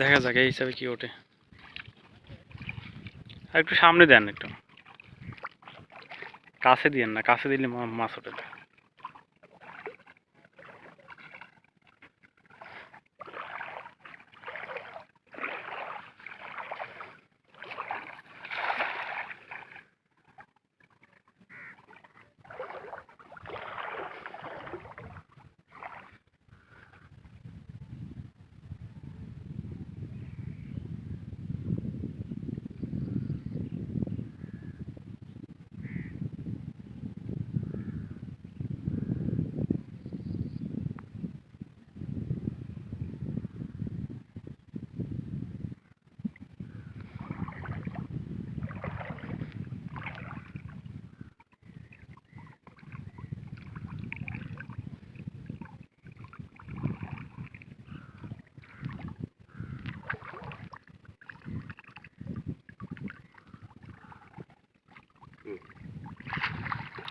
দেখা যাক এই হিসাবে কি ওঠে। আর একটু সামনে দেন একটু। কাছে দিয়েন না, কাছে দিলে মাছ ওঠে না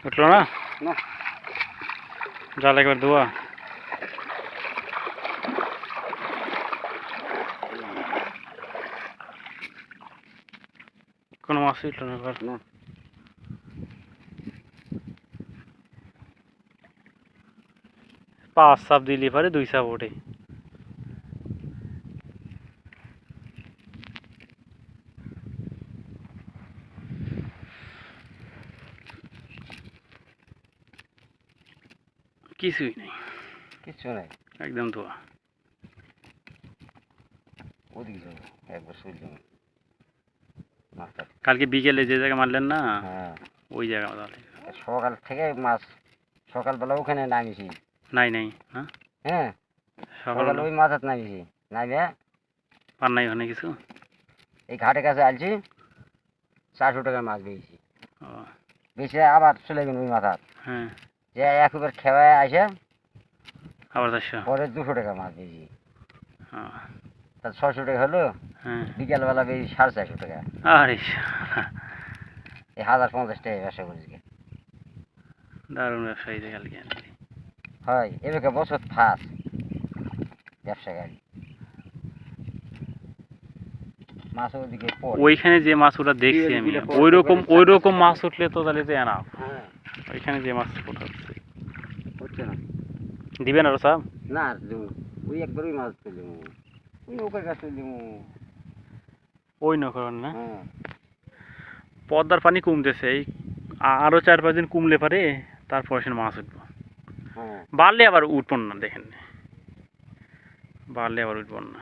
উঠল না। জাল একবার ধোয়া। কোনো মাছ উঠল না এবার? না। পাঁচ সাপ দিলে পারে দুই সাপ ওঠে। কিছুই নেই। কিচ্ছু নাই। একদম ধোয়া। ওদিকে যাব একবার শুয়ে যাব কালকে বিকেলে যে জায়গায় মারলেন না হ্যাঁ। ওই জায়গা তাহলে সকাল থেকে মাছ সকালবেলা ওখানে নামিছি। নাই নাই হ্যাঁ হ্যাঁ। সকাল সকালে ওই মাথাত নামিছি। নামে পার নাই ওখানে কিছু? এই ঘাটের কাছে আলছি চারশো টাকার মাছ পেয়েছি ও, বেশি আবার চলে গেল ওই মাথার হ্যাঁ। যে একবার খেওয়ায় আসে আবার চারশো। পরে দুশো টাকা মাছ দিয়েছি ও, তা ছশো টাকা হলো হ্যাঁ। বিকালবেলা পেয়েছি সাড়ে চারশো টাকা। আরে এই হাজার পঞ্চাশ টাকা ব্যবসা করেছি। দারুণ ব্যবসায়ী কালকে। হয় এবার বছর ফার্স্ট ব্যবসা গাড়ি মাছ ওদিকে পড়ে ওইখানে যে মাছ ওটা দেখছি আমি। ওই রকম ওই রকম মাছ উঠলে তো তাহলে তো এনাফ হ্যাঁ। ওইখানে যে মাছ ওঠা হচ্ছে না। দিবেন আরও সাহেব না ওই একবার ওই মাছ তুলে ওই নৌকার কাছে ওই নকরেন না? হ্যাঁ। পদ্মার পানি কমতেছে। এই আরও চার পাঁচ দিন কমলে পারে তারপর সে মাছ উঠবো। হ্যাঁ। বাড়লে আবার উঠবো না দেখেন। বাড়লে আবার উঠবো না।